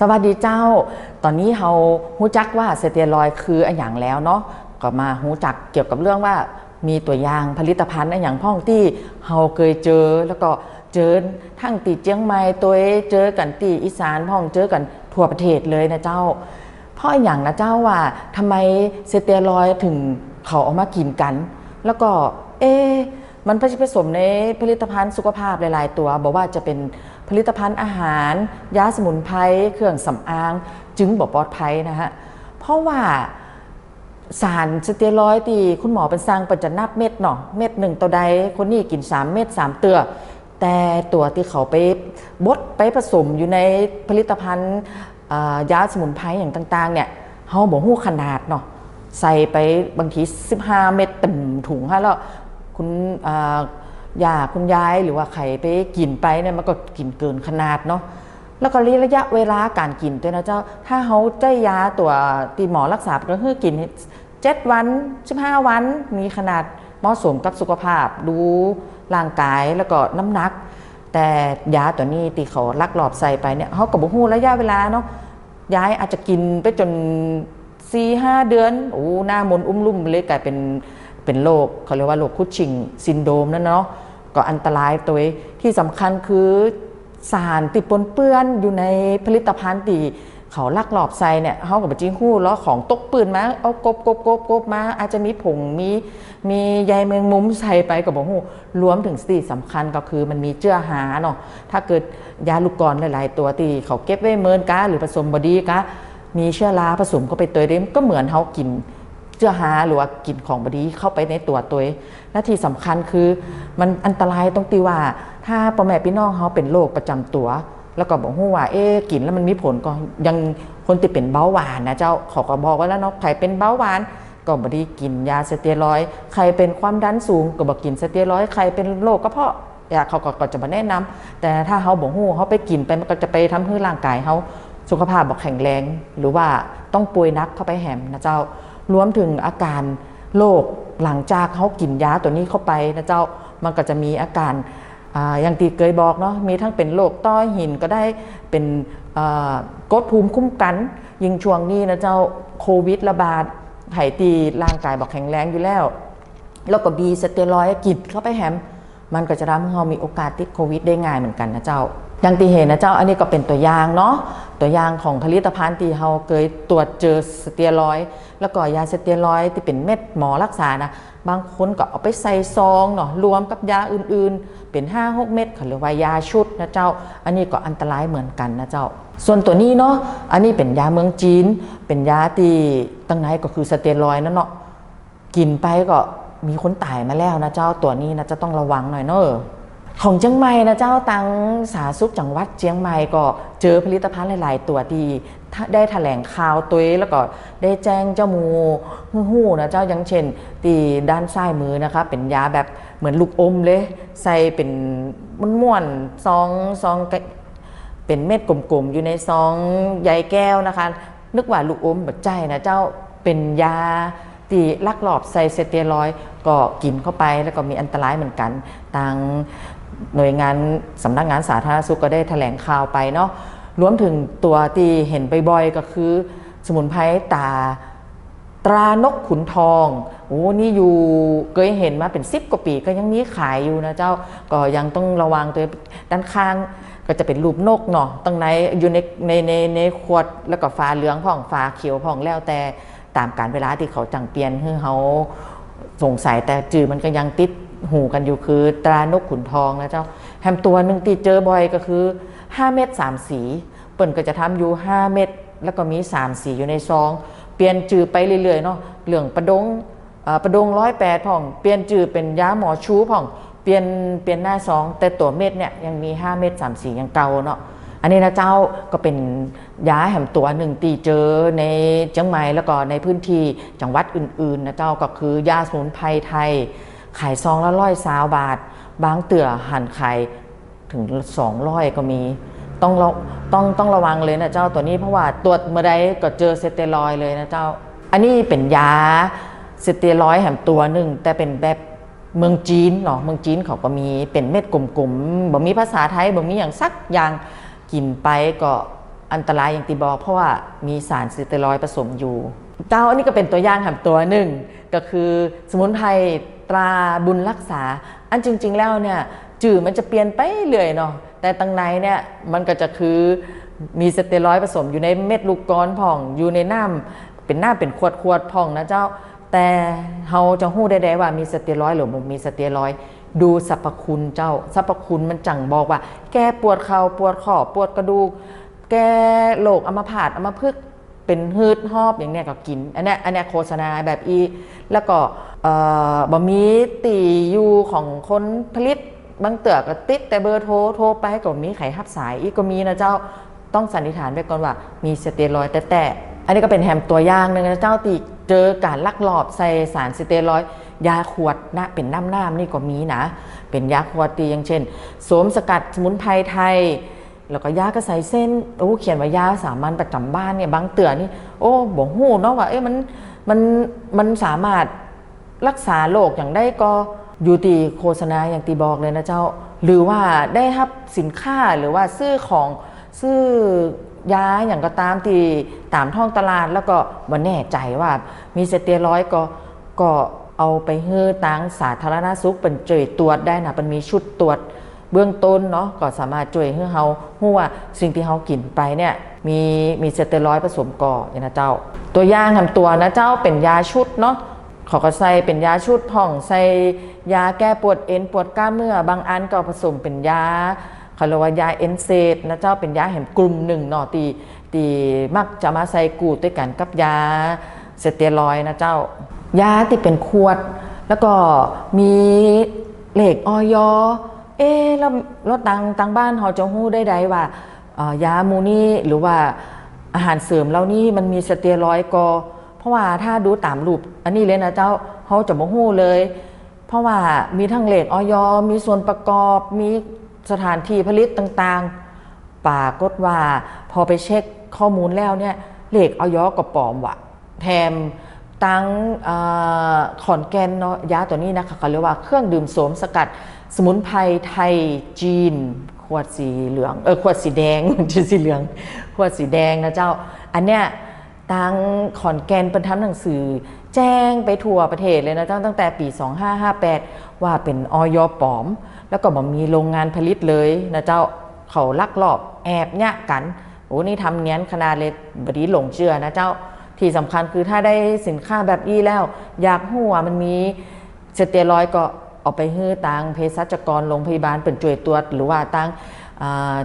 สวัสดีเจ้า ตอนนี้เราหูจักว่าสเตียรอยคืออันอย่างแล้วเนาะ ก็มาหูจักเกี่ยวกับเรื่องว่ามีตัวอย่างผลิตภัณฑ์อันอย่างพ่องที่เราเคยเจอ แล้วก็เจอทั้งตีเจียงใหม่ตัวเอเจอกันตีอีสานพ่องเจอกันทั่วประเทศเลยนะเจ้า เพราะอย่างนะเจ้าว่าทำไมสเตียรอยถึงเขาเอามากินกัน แล้วก็เอ๊มันผสมในผลิตภัณฑ์สุขภาพหลาย ๆ ตัวบอกว่าจะเป็น ผลิตภัณฑ์อาหาร ยาสมุนไพรเครื่องสำอาง จึงบอกปลอดภัยนะฮะเพราะว่าสารสเตียรอยด์คุณหมอเป็นสร้างปัจจนับเม็ดเนาะเม็ดหนึ่งตัวใดคนนี้กิน 3 เม็ด3 เตือแต่ตัวที่เขาไปบดไปผสมอยู่ในผลิตภัณฑ์ยาสมุนไพรอย่างต่าง ๆ เนี่ยเฮาบอกหู้ขนาดเนาะใส่ไปบางที 15 เม็ดเต็มถุงฮะแล้วคุณ ยาคุณยายหรือว่าใครไปกินไปเนี่ยมันก็กินเกินขนาดเนาะแล้วก็ระยะเวลาการกินด้วยนะเจ้า ถ้าเขาใจยาตัวตีหมอรักษาก็คือกินเจ็ดวัน15วัน มีขนาดเหมาะสมกับสุขภาพ ดูร่างกายแล้วก็น้ำหนัก แต่ยาตัวนี้ที่เขาลักหลอบใส่ไปเนี่ยเขาก็บอกหูระยะเวลาเนาะย้ายอาจจะกินไปจน4ีห้าเดือนโอ้หน้ามนอุ้มลุ่มเลยกลายเป็นเป็นโรคเขาเรียกว่าโรคคุชชิงซินโดรมนั่นเนาะ ก็อันตรายตัวที่สำคัญคือสารติดปนเปื้อนอยู่ในผลิตภัณฑ์ที่เขาลักหลอบใส่เนี่ยเขากับจิ้งหู้แล้วของตกปืนมาเอากบกบกบกบมา อาจจะมีผงมีมีใยแมงมุมใส่ไปกับบอกหูรวมถึงสิ่งสำคัญก็คือมันมีเจื้อหาเนาะถ้าเกิดยาลูกกรหลาย ๆ ตัวที่เขาเก็บไว้เมินกาหรือผสมบอดีกามีเชื้อราผสมเข้าไปตัวเดิมก็เหมือนเขากิน เจื้อหาหรือว่ากินของบดีเข้าไปในตัวตัวเองและที่สำคัญคือมันอันตรายตรงที่ว่า ถ้าพ่อแม่พี่น้องเขาเป็นโรคประจำตัว แล้วก็บอกฮู้ว่าเอ๊ะกินแล้วมันมีผลก็ยังคนที่เป็นเบาหวานนะเจ้าขาก็บอกว่าแล้วเนาะใครเป็นเบาหวานก็บดีกินยาสเตียรอยด์ใครเป็นความดันสูงก็บอกกินสเตียรอยด์ใครเป็นโรคกระเพาะยาเขาก็ก็จะมาแนะนำแต่ถ้าเขาบอกฮู้เขาไปกินไปมันก็จะไปทำให้ร่างกายเขาสุขภาพบอกแข็งแรง หรือว่าต้องป่วยนักเข้าไปแหมนะเจ้า รวมถึงอาการโรคหลังจากเขากินยาตัวนี้เข้าไปนะเจ้ามันก็จะมีอาการออย่างที่เคยบอกเนาะมีทั้งเป็นโรคต้อหินก็ได้เป็นกดภูมิคุ้มกัน ยิงช่วงนี้นะเจ้าโควิดระบาดไห้ตีร่างกายบอกแข็งแรงอยู่แล้ว แล้วก็บีสเตียรอยกินเข้าไปแฮมมันก็จะทำให้เรามีโอกาสติดโควิดได้ง่ายเหมือนกันนะเจ้า อย่างที่เห็นนะเจ้าอันนี้ก็เป็นตัวอย่างเนาะตัวอย่างของผลิตภัณฑ์ที่เราเคยตรวจเจอสเตียรอยแล้วก็ยาสเตียรอยที่เป็นเม็ดหมอรักษานะบางคนก็เอาไปใส่ซองเนาะรวมกับยาอื่นๆ เป็น 5-6 เม็ดเขาเรียกว่ายาชุดนะเจ้า อันนี้ก็อันตรายเหมือนกันนะเจ้า ส่วนตัวนี้เนาะอันนี้เป็นยาเมืองจีน เป็นยาที่ตั้งไหนก็คือสเตียรอยนั่นเนาะกินไปก็มีคนตายมาแล้วนะเจ้าตัวนี้นะจะต้องระวังหน่อยเนอะ ของเชียงใหม่นะเจ้าตังสาสุขจังหวัดเชียงใหม่ก็เจอผลิตภัณฑ์หลาย ๆ ตัวที่ได้แถลงข่าวตัวแล้วก็ได้แจ้งเจ้ามูหู้นะเจ้าอย่างเช่น ตีด้านซ้ายมือนะคะ เป็นยาแบบเหมือนลูกอมเลย ใส่เป็นม้วนๆซองซองเป็นเม็ดกลมๆ อยู่ในซองใยแก้วนะคะ นึกว่าลูกอมแบบใจนะเจ้าเป็นยาตีลักหลอบใส่สเตียรอยก็กินเข้าไปแล้วก็มีอันตรายเหมือนกันทาง หน่วยงานสำนักงานสาธารณสุขก็ได้แถลงข่าวไปเนาะรวมถึงตัวที่เห็นบ่อยๆก็คือ สมุนไพรตาตรานกขุนทอง โอ้นี่อยู่เคยเห็นมาเป็นสิบกว่าปีก็ยังมีขายอยู่นะเจ้า ก็ยังต้องระวังตัวด้านข้างก็จะเป็นรูปนกเนาะตั้งในอยู่ในในในในขวดแล้วก็ฟ้าเหลืองผ่องฟ้าเขียวผ่องแล้วแต่ตามการเวลาที่เขาจังเปลี่ยนให้เขาสงสัยแต่จือมันก็ยังติด หูกันอยู่คือ ตรานกขุนทองนะเจ้าแฮมตัวหนึ่งที่เจอบ่อยก็คือ 5 เม็ด3 สี เปิ่นก็จะทำอยู่ 5 เม็ดแล้วก็มี 3 สีอยู่ในซอง เปลี่ยนจือไปเรื่อยๆเนาะเรื่องประดงประดงร้อยแปดผ่อง เปลี่ยนจือเป็นยาหมอชูผ่อง เปลี่ยนเปลี่ยนหน้าซอง แต่ตัวเม็ดเนี่ยยังมี 5 เม็ด3 สียังเก่าเนาะอันนี้นะเจ้าก็เป็นยาแหมตัวหนึ่งตีเจอในเชียงใหม่แล้วก็ในพื้นที่จังหวัดอื่นๆนะเจ้าก็คือยาสมุนไพรไทย ขายซองละร้อยสาวบาท บางเตื่อหั่นขายถึงสองร้อยก็มี ต้องระต้องต้องระวังเลยนะเจ้าตัวนี้เพราะว่าตรวจเมื่อใดก็เจอสเตียรอยเลยนะเจ้า อันนี้เป็นยาสเตียรอยแหมตัวหนึ่งแต่เป็นแบบเมืองจีนเนาะเมืองจีนเขาก็มีเป็นเม็ดกลมๆบ่มีภาษาไทยบ่มีอย่างสักอย่างกินไปก็อันตรายอย่างที่บอเพราะว่ามีสารสเตียรอยผสมอยู่ เจ้าอันนี้ก็เป็นตัวอย่างครับตัวหนึ่งก็คือสมุนไพรตราบุญรักษา อันจริง ๆ แล้วเนี่ยจื่อมันจะเปลี่ยนไปเรื่อยเนาะแต่ตังในเนี่ยมันก็จะคือมีสเตียรอยด์ผสมอยู่ในเม็ดลูกกรอนผ่องอยู่ในน้ำเป็นน้ำเป็นขวดขวดผ่องนะเจ้า แต่เฮาจะหู้ได้ๆว่ามีสเตียรอยด์หรือบ่มีสเตียรอยด์ดูสรรพคุณเจ้าสรรพคุณมันจังบอกว่า แก้ปวดเข่าปวดข้อปวดกระดูก แก้โรคอัมพาตอัมพฤกษ์ เป็นฮืดหอบอย่างเนี้ยก็กิน อันเนี้ยอันเนี้ยโฆษณาแบบอี แล้วก็เอ่อบะมีตีอยู่ของคนผลิตบางเตือก็ติดแต่เบอร์โทรโทรไปก็มีไขหับสายอีกก็มีนะเจ้าต้องสันนิษฐานไว้ก่อนว่า มีสเตียรอยด์แต่แต่อันนี้ก็เป็นแฮมตัวอย่างหนึงนะเจ้าตีเจอการลักลอบใส่สารสเตียรอยด์ยาขวดนะเป็นน้ำน้ำนี่ก็มีนะ เป็นยาขวดตีอย่างเช่นโสมสกัดสมุนไพรไทย แล้วก็ยากระใส่เส้นโอ้เขียนว่ายาสามัญประจำบ้านเนี่ยบางเตือนี่โอ้บอกหูเนาะว่าเอ๊ะมันมันมันสามารถรักษาโรคอย่างได้ก็อยู่ตีโฆษณาอย่างตีบอกเลยนะเจ้า หรือว่าได้รับสินค้าหรือว่าซื้อของซื้อยาอย่างก็ตามที่ตามท้องตลาดแล้วก็มาแน่ใจว่ามีสเตียรอยก็ก็เอาไปเฮือตังสาธารณสุขเป็นเจยตรวจได้นะมันมีชุดตรวจ เบื้องต้นเนาะก็สามารถช่วยให้เรารู้ว่าสิ่งที่เรากินไปเนี่ยมีมีสเตียรอยด์ผสมก่อเนี่ยนะเจ้า ตัวอย่างทำตัวนะเจ้าเป็นยาชุดเนาะเขาก็ใส่เป็นยาชุดผ่องใส่ยาแก้ปวดเอ็นปวดกล้ามเนื้อบางอันก็ผสมเป็นยาเขาเรียกว่ายาเอนเซตนะเจ้าเป็นยาแห่งกลุ่มหนึ่งเนาะตีตีมักจะมาใส่กูดด้วยกันกับยาสเตียรอยด์นะเจ้า ยาที่เป็นขวด แล้วก็มีเหล็กออย เอ๊แล้วแล้วตังตังบ้านเขาจะหู้ได้ใดว่ายามูนี่หรือว่าอาหารเสริมเหล่านี้มันมีสเตียรอยด์ก็เพราะว่าถ้าดูตามรูปอันนี้เลยนะเจ้าเขาจะบ่หู้เลย เพราะว่ามีทั้งเหล็กออยมีส่วนประกอบมีสถานที่ผลิตต่างๆปากฏว่าพอไปเช็คข้อมูลแล้วเนี่ยเหล็กออยก็ปลอมวะแถมตังอขอนแก่นเนาะยาตัวนี้นะคะเขาเรียกว่าเครื่องดื่มโสมสกัด สมุนไพรไทยจีน ขวดสีเหลืองเออขวดสีแดงจะสีเหลือง ขวดสีแดงนะเจ้า อันเนี้ยตั้งขอนแก่นเป็นทำหนังสือ แจ้งไปทั่วประเทศเลยนะเจ้าตั้งแต่ปี 2558 ว่าเป็นออยปลอม แล้วก็บ่มีโรงงานผลิตเลยนะเจ้าเขาลักลอบแอบเนี่ยกันโอ้นี่ทำเนียนขนาดเลยบดีหลงเชื่อนะเจ้าที่สำคัญคือถ้าได้สินค้าแบบนี้แล้ว อยากหัวมันมีสเตียรอยด์ก็ เอาไปฮื้อตางเภสัชกรโรงพยาบาลเป็นจ่วยตรวจหรือว่าตาง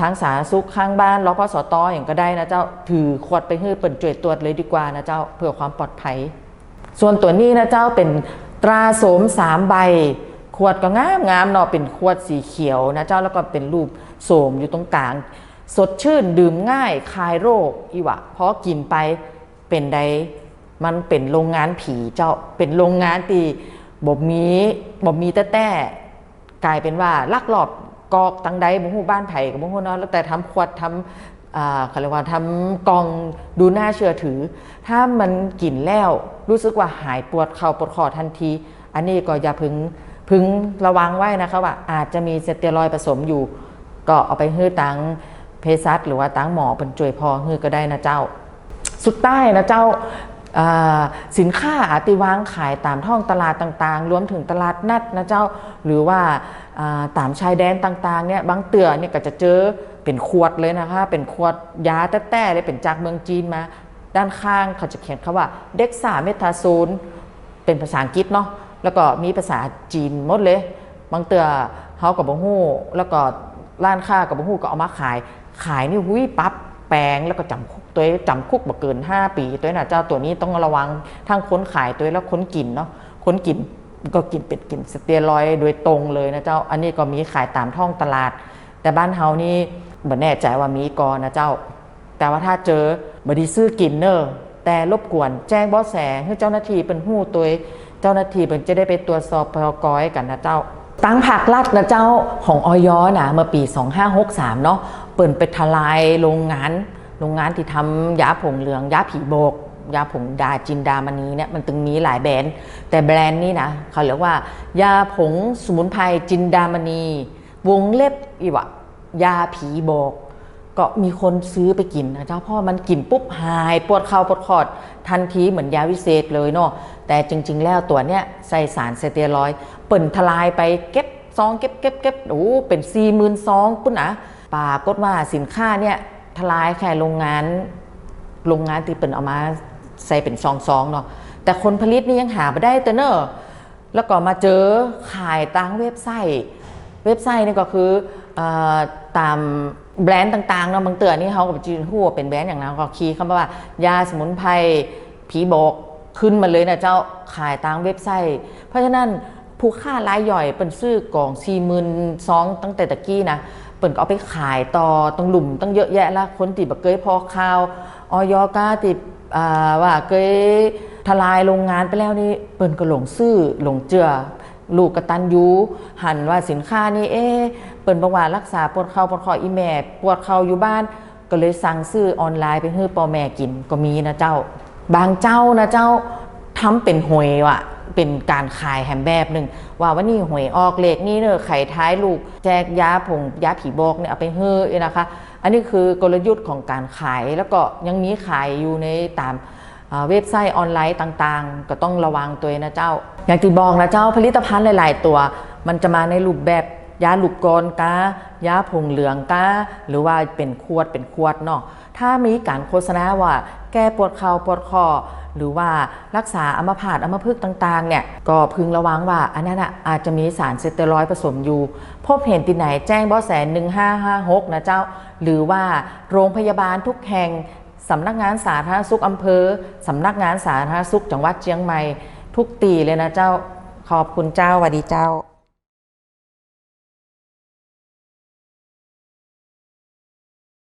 ทางสารณสุขข้างบ้านรพสตออย่างก็ได้นะเจ้าถือขวดไปฮื้อเป็นจ่วยตรวจเลยดีกว่านะเจ้าเพื่อความปลอดภัย ส่วนตัวนี้นะเจ้าเป็นตราโสมสามใบ ขวดก็งามงามเนาะเป็นขวดสีเขียวนะเจ้าแล้วก็เป็นรูปโสมอยู่ตรงกลาง สดชื่นดื่มง่ายคลายโรคอีวะเพราะกินไปเป็นใดมันเป็นโรงงานผีเจ้าเป็นโรงงานตี บ่มีบ่มีแต่แต่กลายเป็นว่าลักลอบกอกตังใดบ่ฮู้บ้านไผ่กับบ่ฮู้เนาะแล้วแต่ทำขวดทำอ่าเขาเรียกว่าทำกองดูน่าเชื่อถือ ถ้ามันกินแล้วรู้สึกว่าหายปวดเข่าปวดคอทันที อันนี้ก็อย่าพึงพึงระวังไว้นะคะว่า อาจจะมีสเตียรอยผสมอยู่ ก็เอาไปฮื้อตังเภสัชหรือว่าตังหมอเป็นจ่วยพอฮื้อก็ได้นะเจ้า สุดใต้นะเจ้า สินค้าอาติวางขายตามท้องตลาดต่างๆ รวมถึงตลาดนัดนะเจ้า หรือว่าตามชายแดนต่างๆเนี่ยบางเตือเนี่ยก็จะเจอเป็นขวดเลยนะคะ เป็นขวดยาแต้ๆเลยเป็นจากเมืองจีนมา ด้านข้างเขาจะเขียนคำว่าเด็กซาเมทาโซนเป็นภาษาอังกฤษเนาะแล้วก็มีภาษาจีนหมดเลย บางเตือเขากับบ่ฮู้แล้วก็ร้านค้ากับบ่ฮู้ก็เอามาขาย ขายนี่หุ้ยปั๊บแปลงแล้วก็จำคุก ตัวจำคุกบ่เกิน 5 ปี ตัวน่ะเจ้าตัวนี้ต้องระวังทั้งค้นขายตัวแล้วค้นกินเนาะค้นกินก็กินเป็ดกินสเตียรอยด์โดยตรงเลยนะเจ้า อันนี้ก็มีขายตามท้องตลาด แต่บ้านเฮานี่บ่แน่ใจว่ามีกอนะเจ้า แต่ว่าถ้าเจอบดีซื้อกินเนอร์แต่รบกวนแจ้งบาะแสให้เจ้าหน้าที่เป็นหู้ตัวเจ้าหน้าที่เป็นจะได้ไปตรวจสอบพอกอยกันนะเจ้าตั้งผักลัดนะเจ้าของออยนะเมื่อปี 2563 เนาะเปิดไปทลายโรงงาน โรงงานที่ทำยาผงเหลือง ยาผีโบก ยาผงดาจินดามณีเนี่ยมันตึงมีหลายแบรนด์ แต่แบรนด์นี้นะเขาเรียกว่า ยาผงสมุนไพรจินดามณี วงเล็บอีวะยาผีโบก ก็มีคนซื้อไปกินนะเจ้าพราะมันกินปุ๊บหายปวดเข่าปวดคอดทันทีเหมือนยาวิเศษเลยเนาะแต่จริง ๆ แล้วตัวเนี้ยใส่สารสเตียรอยด์เปิ่นทลายไปเก็บซองเก็บเก็บเก็บโอ้เป็นสี่หมื่นซองปุ่นนะปรากฏว่าสินค้าเนี่ย ทลายแค่โรงงานโรงงานที่เปิ่นเอามาใส่เป็นซองๆเนาะแต่คนผลิตนี่ยังหาไม่ได้แต่เนอะแล้วก็มาเจอขายตั้งเว็บไซต์เว็บไซต์นี่ก็คือออตามแบรนด์ต่างๆเนาะบางเตือนี่เขากับจีนหัวเป็นแบรนด์อย่างนั้นก็คีย์คำว่ายาสมุนไพรผีบอกขึ้นมาเลยนะเจ้าขายตามเว็บไซต์ เพราะฉะนั้นผู้ค่ารายย่อยเป็นซื้อกล่อง4ี่หมื่นซองตั้งแต่ตะกี้นะ เปิ่นก็เอาไปขายต่อต้องหลุมตั้งเยอะแยะละคนติดแบบเกยพอข่าวออยก้าติดอ่าว่าเกยทลายโรงงานไปแล้วนี่เปิ่นก็หลงซื้อหลงเจือลูกกตันยูหันว่าสินค้านี่เอ๊เปิ่นบอกว่ารักษาปวดเข่าปวดคออีแม่ปวดเข่าอยู่บ้าน ก็เลยสั่งซื้อออนไลน์ไปให้ปอแม่กินก็มีนะเจ้า บางเจ้านะเจ้าทำเป็นหวยว่ะ เป็นการขายแฮมแบบหนึ่งว่าวันนี้หวยออกเลขนี่เนอะไข่ท้ายลูกแจกยาผงยาผีบอกเนี่ยเอาไปเฮ้อนะคะ อันนี้คือกลยุทธ์ของการขายแล้วก็ยังมีขายอยู่ในตามเว็บไซต์ออนไลน์ต่างๆ ก็ต้องระวังตัวนะเจ้า อย่างที่บอกนะเจ้าผลิตภัณฑ์หลาย ๆ ตัว มันจะมาในรูปแบบยาหลูกกรกายาผงเหลืองกาหรือว่าเป็นขวดเป็นขวดเนาะ ถ้ามีการโฆษณาว่า แก้ปวดเข่าปวดคอหรือว่ารักษาอัมพาตอัมพฤกษ์ต่างๆเนี่ยก็พึงระวังว่า อันนั้นอาจจะมีสารสเตียรอยผสมอยู่ พบเห็นที่ไหนแจ้งเบาะแส1556นะเจ้า หรือว่าโรงพยาบาลทุกแห่งสำนักงานสาธารณสุขอำเภอสำนักงานสาธารณสุขจังหวัดเชียงใหม่ ทุกตีเลยนะเจ้าขอบคุณเจ้าสวัสดีเจ้า